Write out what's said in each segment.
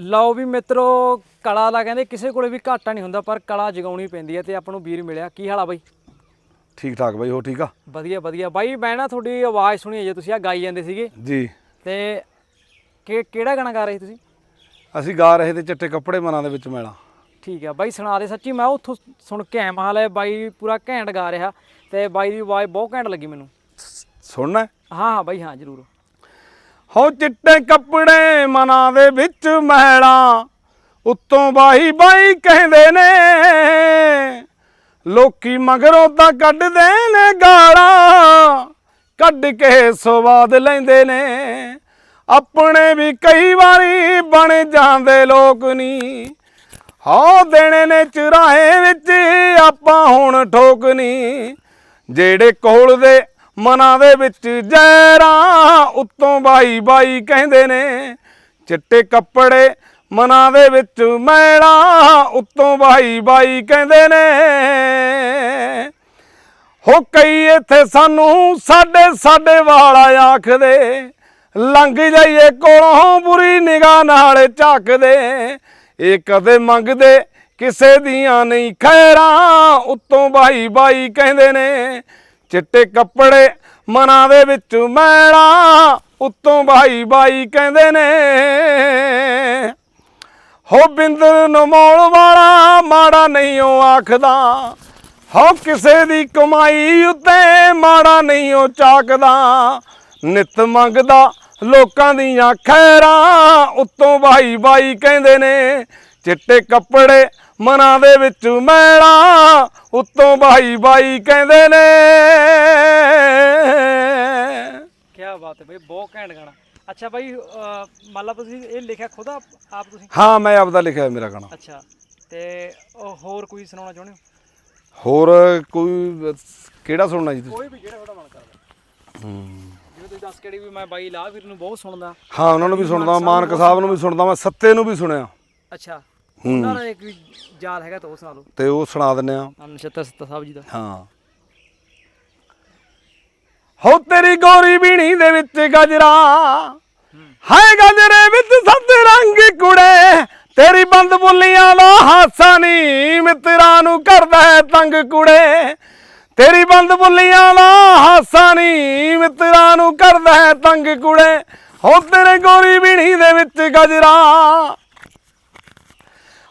ਲਓ ਵੀ ਮਿੱਤਰੋ ਕਲਾ ਦਾ ਕਹਿੰਦੇ ਕਿਸੇ ਕੋਲੇ ਵੀ ਘਾਟਾ ਨਹੀਂ ਹੁੰਦਾ ਪਰ ਕਲਾ ਜਗਾਉਣੀ ਪੈਂਦੀ ਹੈ ਤੇ ਆਪਾਂ ਨੂੰ ਵੀਰ ਮਿਲਿਆ। ਕੀ ਹਾਲ ਆ ਬਾਈ? ਠੀਕ ਠਾਕ ਬਾਈ ਹੋ ਠੀਕ ਆ? ਵਧੀਆ ਵਧੀਆ। ਬਾਈ ਮੈਂ ਨਾ ਤੁਹਾਡੀ ਆਵਾਜ਼ ਸੁਣੀ ਜੇ ਤੁਸੀਂ ਆ ਗਾਈ ਜਾਂਦੇ ਸੀਗੇ। ਜੀ। ਤੇ ਕਿ ਕਿਹੜਾ ਗਾਣਾ ਗਾ ਰਹੇ ਤੁਸੀਂ? ਅਸੀਂ ਗਾ ਰਹੇ ਤੇ ਚਿੱਟੇ ਕੱਪੜੇ ਮਨਾਂ ਦੇ ਵਿੱਚ ਮੈਲਾ। ਠੀਕ ਆ। ਬਾਈ ਸੁਣਾ ਦੇ ਸੱਚੀ ਮੈਂ ਉੱਥੋਂ ਸੁਣ ਕੇ ਆਇਆ ਮਹਾਲ ਬਾਈ ਪੂਰਾ ਘੈਂਟ ਗਾ ਰਿਹਾ। ਤੇ ਬਾਈ ਦੀ ਆਵਾਜ਼ ਬਹੁਤ ਘੈਂਟ ਲੱਗੀ ਮੈਨੂੰ। ਸੁਣਨਾ ਹੈ? ਹਾਂ ਹਾਂ ਬਾਈ ਹਾਂ ਜ਼ਰੂਰ। ਹੋ ਚਿੱਟੇ ਕੱਪੜੇ ਮਨਾਂ ਦੇ ਵਿੱਚ ਮਹਿਲਾ। ਉੱਤੋਂ ਬਾਈ ਬਾਈ ਕਹਿੰਦੇ ਨੇ, ਲੋਕੀ ਮਗਰੋਂ ਤਾਂ ਕੱਢਦੇ ਨੇ ਗਾਲਾਂ। ਕੱਢ ਕੇ ਸਵਾਦ ਲੈਂਦੇ ਨੇ। ਆਪਣੇ ਵੀ ਕਈ ਵਾਰੀ ਬਣ ਜਾਂਦੇ ਲੋਕ ਨਹੀਂ ਹੋ ਦੇਣੇ ਨੇ ਚੁਰਾਹੇ ਵਿੱਚ ਆਪਾਂ ਹੁਣ ਠੋਕ ਠੋਕਨੀ ਜਿਹੜੇ ਕੋਲ ਦੇ ਮਨਾਂ ਦੇ ਵਿੱਚ ਜ਼ਹਿਰਾਂ ਉੱਤੋਂ ਬਾਈ ਬਾਈ ਕਹਿੰਦੇ ਨੇ, ਚਿੱਟੇ ਕੱਪੜੇ ਮਨਾਂ ਦੇ ਵਿੱਚ ਮੈਲਾ, ਉੱਤੋਂ ਬਾਈ ਬਾਈ ਕਹਿੰਦੇ ਨੇ। ਹੋ ਕਈ ਇੱਥੇ ਸਾਨੂੰ ਸਾਡੇ ਸਾਡੇ ਵਾਲਾ ਆਖਦੇ, ਲੰਘ ਜਾਈਏ ਕੋਲੋਂ ਬੁਰੀ ਨਿਗਾਹ ਨਾਲ ਝਾਕਦੇ। ਇਹ ਕਦੇ ਮੰਗਦੇ ਕਿਸੇ ਦੀਆਂ ਨਹੀਂ ਖੈਰਾਂ, ਉੱਤੋਂ ਬਾਈ ਬਾਈ ਕਹਿੰਦੇ ਨੇ ਚਿੱਟੇ ਕੱਪੜੇ ਮਨਾਂ ਦੇ ਵਿੱਚ ਮੈਲਾ, ਉੱਤੋਂ ਬਾਈ ਬਾਈ ਕਹਿੰਦੇ ਨੇ, ਹੋ ਬਿੰਦਰ ਨਮੋਲ ਵਾਲਾ ਮਾੜਾ ਨਹੀਂ ਉਹ ਆਖਦਾ, ਹੋ ਕਿਸੇ ਦੀ ਕਮਾਈ ਉੱਤੇ ਮਾੜਾ ਨਹੀਂ ਉਹ ਚਾਕਦਾ, ਨਿਤ ਮੰਗਦਾ ਲੋਕਾਂ ਦੀਆਂ ਖੈਰਾਂ, ਉੱਤੋਂ ਬਾਈ ਬਾਈ ਕਹਿੰਦੇ ਨੇ ਚਿੱਟੇ ਕੱਪੜੇ ਮਨਾਂ ਦੇ ਵਿੱਚ ਮੈਲਾ ਉੱਤੋਂ ਬਾਈ ਬਾਈ ਕਹਿੰਦੇ ਨੇ। ਕੀ ਬਾਤ ਹੈ ਬਾਈ ਬਹੁਤ ਘੈਂਟ ਗਾਣਾ। ਅੱਛਾ ਬਾਈ ਅਹ, ਮੰਨ ਲਾ ਤੁਸੀਂ ਇਹ ਲਿਖਿਆ ਖੁਦ ਆਪ ਆਪ ਤੁਸੀਂ? ਹਾਂ ਮੈਂ ਆਪਦਾ ਲਿਖਿਆ ਹੋਇਆ ਮੇਰਾ ਗਾਣਾ। ਅੱਛਾ ਤੇ ਉਹ ਹੋਰ ਕੋਈ ਸੁਣਾਉਣਾ ਚਾਹੁੰਦੇ ਹੋ? ਹੋਰ ਕੋਈ ਕਿਹੜਾ ਸੁਣਨਾ ਜੀ ਤੁਸੀਂ? ਕੋਈ ਵੀ ਜਿਹੜਾ ਤੁਹਾਡਾ ਮਨ ਕਰਦਾ। ਜਿਵੇਂ ਤੁਸੀਂ ਦੱਸ ਕਿਹੜੀ ਵੀ ਮੈਂ ਬਾਈ ਲਾਹਵੀਰ ਨੂੰ ਬਹੁਤ ਸੁਣਦਾ। ਹਾਂ ਉਹਨਾਂ ਨੂੰ ਵੀ ਸੁਣਦਾ ਮਾਨਕ ਸਾਹਿਬ ਨੂੰ ਵੀ ਸੁਣਦਾ ਮੈਂ ਸੱਤੇ ਨੂੰ ਵੀ ਸੁਣਿਆ। ਅੱਛਾ। ਉਹਨਾਂ ਦਾ ਇੱਕ ਵੀ ਯਾਦ ਹੈਗਾ ਤਾਂ ਉਹ ਸੁਣਾ ਲਓ ਤੇ ਉਹ ਸੁਣਾ ਦਿੰਨੇ ਆ। ਹਾਂ ਨਛੱਤਰ ਸੱਤਾ ਸਾਹਿਬ ਜੀ ਦਾ। ਹਾਂ। ਹੋ ਤੇਰੀ ਗੋਰੀ ਬੀਣੀ ਦੇ ਵਿੱਚ ਗਜਰਾ। ਹਾਏ ਗਜਰੇ ਵਿੱਚ ਸੱਤ ਰੰਗ ਕੁੜੇ। ਤੇਰੀ ਬੰਦ ਬੁੱਲੀਆਂ ਦਾ ਹਾਸਾ ਨੀ ਮਿੱਤਰਾਂ ਨੂੰ ਕਰਦਾ ਹੈ ਤੰਗ ਕੁੜੇ। ਤੇਰੀ ਬੰਦ ਬੁੱਲੀਆਂ ਦਾ ਹਾਸਾ ਨੀ ਮਿੱਤਰਾਂ ਨੂੰ ਕਰਦਾ ਹੈ ਤੰਗ ਕੁੜੇ। ਹੋ ਤੇਰੇ ਗੋਰੀ ਬੀਣੀ ਦੇ ਵਿੱਚ ਗਜਰਾ।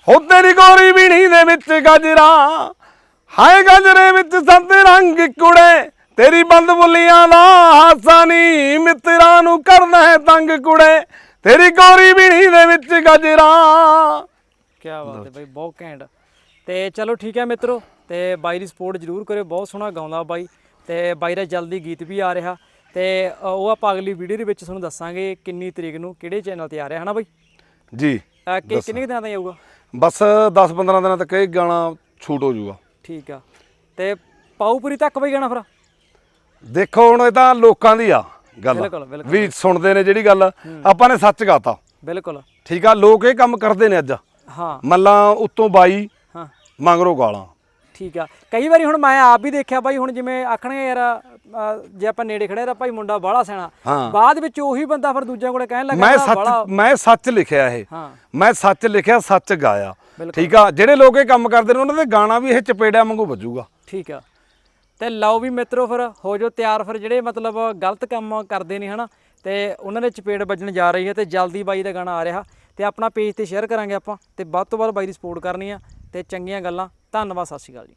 ਹੋ ਤੇਰੀ ਗੋਰੀ ਬੀਣੀ ਦੇ ਵਿੱਚ ਗਜਰਾ ਹਾਏ ਗਜਰੇ ਵਿੱਚ ਸੰਤ ਰੰਗ ਕੁੜੇ ਤੇਰੀ ਬੰਦ ਬੁੱਲੀਆਂ ਦਾ ਹਾਸਾ ਨੀ ਮਿੱਤਰਾਂ ਨੂੰ ਕਰਦਾ ਹੈ ਤੰਗ ਕੁੜੇ ਤੇਰੀ ਗੋਰੀ ਬੀਣੀ ਦੇ ਵਿੱਚ ਗਜਰਾ। ਕੀ ਬਾਤ ਹੈ ਬਾਈ ਬਹੁਤ ਘੈਂਟ। ਤੇ ਚਲੋ ਠੀਕ ਹੈ ਮਿੱਤਰੋ ਤੇ ਬਾਈ ਦੀ ਸਪੋਰਟ ਜਰੂਰ ਕਰਿਓ ਬਹੁਤ ਸੋਹਣਾ ਗਾਉਂਦਾ ਬਾਈ। ਤੇ ਬਾਈ ਦਾ ਜਲਦੀ ਗੀਤ ਵੀ ਆ ਰਿਹਾ। ਤੇ ਉਹ ਆਪਾਂ ਅਗਲੀ ਵੀਡੀਓ ਦੇ ਵਿੱਚ ਤੁਹਾਨੂੰ ਦੱਸਾਂਗੇ ਕਿੰਨੀ ਤਰੀਕ ਨੂੰ ਕਿਹੜੇ ਚੈਨਲ ਤੇ ਆ ਰਿਹਾ ਹਨਾ ਬਾਈ? ਜੀ। ਕਿ ਕਿੰਨੇ ਕੁ ਦਿਨਾਂ ਦਾ ਆਊਗਾ? ਬਸ 10-15 ਦਿਨਾਂ ਤੱਕ ਇਹ ਗਾਣਾ ਛੂਟ ਹੋ ਜਾਊਗਾ। ਠੀਕ ਆ। ਤੇ ਪਾਉਪੁਰੀ ਤੱਕ ਬਈ ਗਾਣਾ ਫਿਰ? ਦੇਖੋ ਹੁਣ ਇਹ ਤਾਂ ਲੋਕਾਂ ਦੀ ਆ ਗੱਲ। ਬਿਲਕੁਲ। ਵੀ ਸੁਣਦੇ ਨੇ ਜਿਹੜੀ ਗੱਲ। ਆਪਾਂ ਨੇ ਸੱਚ ਗਾਤਾ। ਬਿਲਕੁਲ। ਠੀਕ ਆ ਲੋਕ ਇਹ ਕੰਮ ਕਰਦੇ ਨੇ ਅੱਜ। ਹਾਂ। ਮੱਲਾ ਉੱਤੋਂ ਬਾਈ ਹਾਂ। ਮੰਗਰੋ ਗਾਲਾਂ। ਠੀਕ ਆ। ਕਈ ਵਾਰੀ ਹੁਣ ਮੈਂ ਆਪ ਵੀ ਦੇਖਿਆ ਬਾਈ ਹੁਣ ਜਿਵੇਂ ਆਖਣਗੇ ਯਾਰ ਜੇ ਆਪਾਂ ਨੇੜੇ ਖੜੇ ਤਾਂ ਭਾਈ ਮੁੰਡਾ ਬਾਹਲਾ ਸਿਆਣਾ। ਹਾਂ। ਬਾਅਦ ਵਿੱਚ ਉਹੀ ਬੰਦਾ ਫਿਰ ਦੂਜਿਆਂ ਕੋਲੇ ਕਹਿਣ ਲੱਗਾ ਮੈਂ ਸੱਚ ਮੈਂ ਸੱਚ ਲਿਖਿਆ ਇਹ। ਮੈਂ ਸੱਚ ਲਿਖਿਆ ਸੱਚ ਗਾਇਆ। ਠੀਕ ਆ ਜਿਹੜੇ ਲੋਕ ਇਹ ਕੰਮ ਕਰਦੇ ਨੇ ਉਹਨਾਂ ਦੇ ਗਾਣਾ ਵੀ ਇਹ ਚਪੇੜਿਆਂ ਵਾਂਗੂ ਵੱਜੂਗਾ। ਠੀਕ ਆ। ਤੇ ਲਓ ਵੀ ਮਿੱਤਰੋ ਫਿਰ ਹੋ ਜੋ ਤਿਆਰ ਫਿਰ ਜਿਹੜੇ ਮਤਲਬ ਗਲਤ ਕੰਮ ਕਰਦੇ ਨੇ ਹਨਾ ਤੇ ਉਹਨਾਂ ਦੇ ਚਪੇੜ ਵੱਜਣ ਜਾ ਰਹੀ ਹੈ ਤੇ ਜਲਦੀ ਬਾਈ ਦਾ ਗਾਣਾ ਆ ਰਿਹਾ। ਤੇ ਆਪਣਾ ਪੇਜ ਤੇ ਸ਼ੇਅਰ ਕਰਾਂਗੇ ਆਪਾਂ ਤੇ ਵੱਧ ਤੋਂ ਵੱਧ ਬਾਈ ਦੀ ਸਪੋਰਟ ਕਰਨੀ ਆ ਤੇ ਚੰਗੀਆਂ ਗੱਲਾਂ। ਧੰਨਵਾਦ ਸਤਿ ਸ਼੍ਰੀ ਅਕਾਲ ਜੀ।